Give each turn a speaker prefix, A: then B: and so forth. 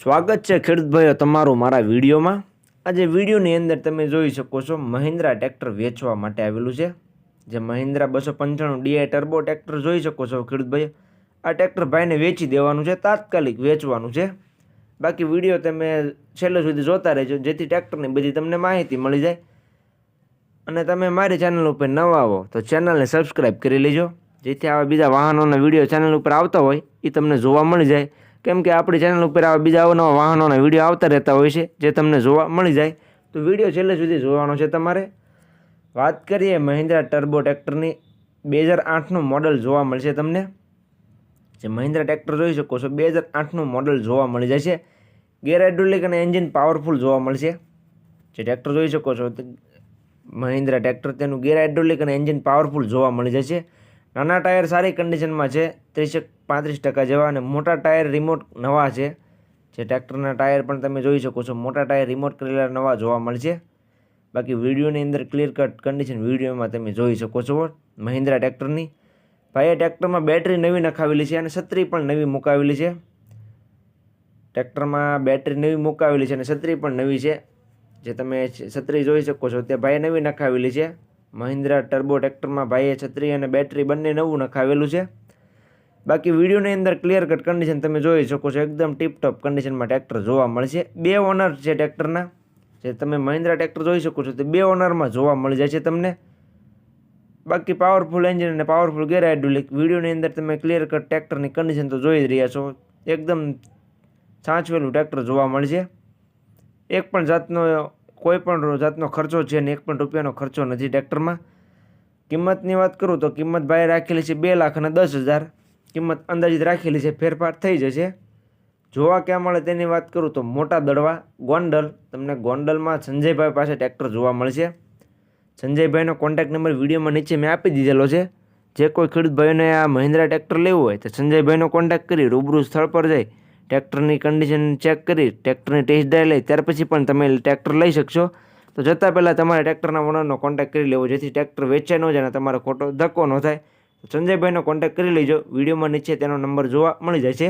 A: સ્વાગત છે ખેડૂત તમારું મારા વિડીયોમાં. આજે વિડીયોની અંદર તમે જોઈ શકો છો મહિન્દ્રા ટ્રેક્ટર વેચવા માટે આવેલું છે. જે મહિન્દ્રા બસો પંચાણું ડીઆઈ ટર્બો ટ્રેક્ટર જોઈ શકો છો ખેડૂત આ ટ્રેક્ટર ભાઈને વેચી દેવાનું છે, તાત્કાલિક વેચવાનું છે. બાકી વીડિયો તમે છેલ્લે સુધી જોતા રહેજો, જેથી ટ્રેક્ટરની બધી તમને માહિતી મળી જાય. અને તમે મારી ચેનલ ઉપર નવા આવો તો ચેનલને સબસ્ક્રાઈબ કરી લેજો, જેથી આવા બીજા વાહનોના વીડિયો ચેનલ ઉપર આવતા હોય એ તમને જોવા મળી જાય. કેમ કે આપણી ચેનલ ઉપર આવા બીજા અવનવા વાહનોના વીડિયો આવતા રહેતા હોય છે, જે તમને જોવા મળી જાય, તો વીડિયો છેલ્લે સુધી જોવાનો છે તમારે. વાત કરીએ મહિન્દ્રા ટર્બો ટ્રેક્ટરની બે હજાર આઠનું મોડલ જોવા મળશે તમને. જે મહિન્દ્રા ટ્રેક્ટર જોઈ શકો છો, બે હજાર આઠનું મોડલ જોવા મળી જાય છે. ગેર હાઇડ્રોલિક અને એન્જિન પાવરફુલ જોવા મળશે. જે ટ્રેક્ટર જોઈ શકો છો મહિન્દ્રા ટ્રેક્ટર તેનું ગેર હાઇડ્રોલિક અને એન્જિન પાવરફુલ જોવા મળી છે. નાના ટાયર સારી કન્ડિશનમાં છે, ત્રીસેક પાંત્રીસ ટકા જેવા અને મોટા ટાયર રિમોટ નવા છે. જે ટ્રેક્ટરના ટાયર પણ તમે જોઈ શકો છો, મોટા ટાયર રિમોટ કરેલા નવા જોવા મળશે. બાકી વિડીયોની અંદર ક્લિયર કટ કન્ડિશન વિડીયોમાં તમે જોઈ શકો છો, મહિન્દ્રા ટ્રેક્ટરની. ભાઈએ ટ્રેક્ટરમાં બેટરી નવી નખાવેલી છે અને છત્રી પણ નવી મુકાવેલી છે. ટ્રેક્ટરમાં બેટરી નવી મુકાવેલી છે અને છત્રી પણ નવી છે. જે તમે છત્રી જોઈ શકો છો, તે ભાઈએ નવી નખાવેલી છે. મહિન્દ્રા ટર્બો ટ્રેક્ટરમાં ભાઈએ છત્રી અને બેટરી બંને નવું નખાવેલું છે. બાકી વિડીયોની અંદર ક્લિયર કટ કન્ડિશન તમે જોઈ શકો છો, એકદમ ટીપટોપ કન્ડિશનમાં ટ્રેક્ટર જોવા મળશે. બે ઓનર છે ટ્રેક્ટરના, જે તમે મહિન્દ્રા ટ્રેક્ટર જોઈ શકો છો, તે બે ઓનરમાં જોવા મળી જાય છે તમને. બાકી પાવરફુલ એન્જિન અને પાવરફુલ ગેર હાઇડ્રોલિક વિડીયોની અંદર તમે ક્લિયર કટ ટ્રેક્ટરની કન્ડિશન તો જોઈ જ રહ્યા છો. એકદમ સાચવેલું ટ્રેક્ટર જોવા મળશે. એક પણ જાતનો કોઈ પણ જાતનો ખર્ચો છે ને એક પણ રૂપિયાનો ખર્ચો નથી ટ્રેક્ટરમાં. કિંમતની વાત કરું તો કિંમત ભાઈ રાખેલી છે બે લાખ અને દસ હજાર. કિંમત અંદાજિત રાખેલી છે, ફેરફાર થઈ જશે. જોવા ક્યાં મળે તેની વાત કરું તો મોટા દડવા, ગોંડલ. તમને ગોંડલમાં સંજયભાઈ પાસે ટ્રેક્ટર જોવા મળશે. સંજયભાઈનો કોન્ટેક્ટ નંબર વિડીયોમાં નીચે મેં આપી દીધેલો છે. જે કોઈ ખેડૂત ભાઈઓને આ મહિન્દ્રા ટ્રેક્ટર લેવું હોય તો સંજયભાઈનો કોન્ટેક્ટ કરી રૂબરૂ સ્થળ પર જઈ ટ્રેક્ટરની કન્ડિશન ચેક કરી, ટ્રેક્ટરની ટેસ્ટ ડ્રાઈવ લઈ, ત્યાર પછી પણ તમે ટ્રેક્ટર લઈ શકશો. તો જતાં પહેલાં તમારે ટ્રેક્ટરના ઓનરનો કોન્ટેક્ટ કરી લેવો, જેથી ટ્રેક્ટર વેચાય ન જાય અને તમારો ખોટો ધક્કો ન થાય. સંજયભાઈનો કોન્ટેક્ટ કરી લેજો. વિડીયોમાં નીચે તેનો નંબર જોવા મળી જાય છે